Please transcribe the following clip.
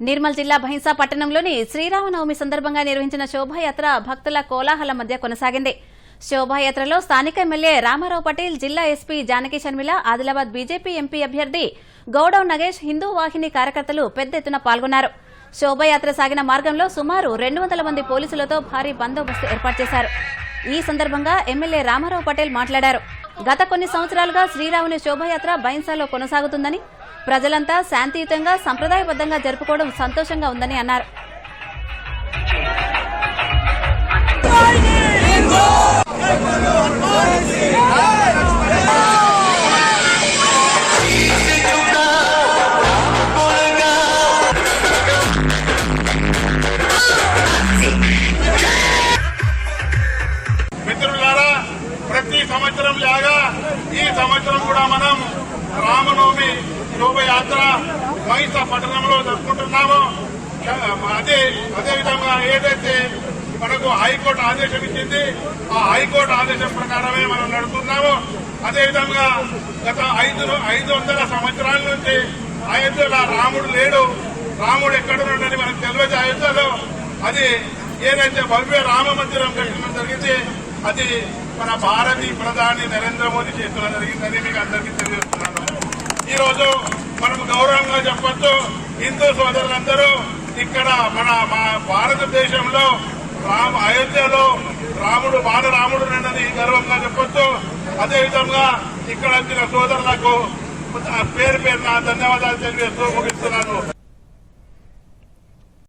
నిర్మల్ జిల్లా భైంసా పట్టణంలోని శ్రీరామనవమి సందర్భంగా నిర్వహించిన శోభాయాత్ర భక్తుల కోలాహల మధ్య కొనసాగింది. శోభాయాత్రలో స్థానిక ఎమ్మెల్యే రామారావు పటేల్ జిల్లా SP Janaki Sharmila Adilabad BJP MP అభ్యర్థి గౌడవ్ నగేష్ హిందూ వాహిని కార్యకర్తలు పెద్ద ఎత్తున పాల్గొన్నారు. శోభాయాత్ర సాగిన మార్గంలో సుమారు రెండు వందల మంది పోలీసులతో భారీ బందోబస్తు ఏర్పాటు చేశారు. ఈ సందర్భంగా ఎమ్మెల్యే రామారావు పటేల్ మాట్లాడారు. గత కొన్ని సంవత్సరాలుగా శ్రీరాముని శోభాయాత్ర బైన్సాలో కొనసాగుతుందని ప్రజలంతా శాంతియుతంగా సంప్రదాయబద్దంగా జరుపుకోవడం సంతోషంగా ఉందని అన్నారు. మిత్రులారా ప్రతి సంవత్సరం లాగా ఈ సంవత్సరం కూడా మనం రామనవమి శోభయాత్ర మహిళ పట్టణంలో జరుపుకుంటున్నాము అదే అదే విధంగా ఏదైతే మనకు హైకోర్టు ఆదేశం ఇచ్చింది. ఆ హైకోర్టు ఆదేశం ప్రకారమే మనం నడుపుతున్నాము. అదేవిధంగా గత ఐదు ఐదు వందల సంవత్సరాల నుంచి అయోధ్యలో రాముడు లేడు. రాముడు ఎక్కడున్నాడని మనకు తెలియదు అయోధ్యలో. అది ఏదైతే భవ్య రామ మందిరం కట్టడం జరిగింది అది మన భారతీ ప్రధాని నరేంద్ర మోదీ చేస్తున్న జరిగిందని మీకు అందరికీ తెలియజేస్తున్నాను. ఈరోజు మనం గౌరవంగా చెప్పొచ్చు హిందూ సోదరులందరూ ఇక్కడ మన మా భారతదేశంలో అయోధ్యలో రాముడు బాలరాముడు నిన్నది గర్వంగా చెప్పొచ్చు. అదేవిధంగా ఇక్కడ వచ్చిన సోదరులకు పేరు పేరున ధన్యవాదాలు తెలియజేస్తూ ముగిస్తున్నాను.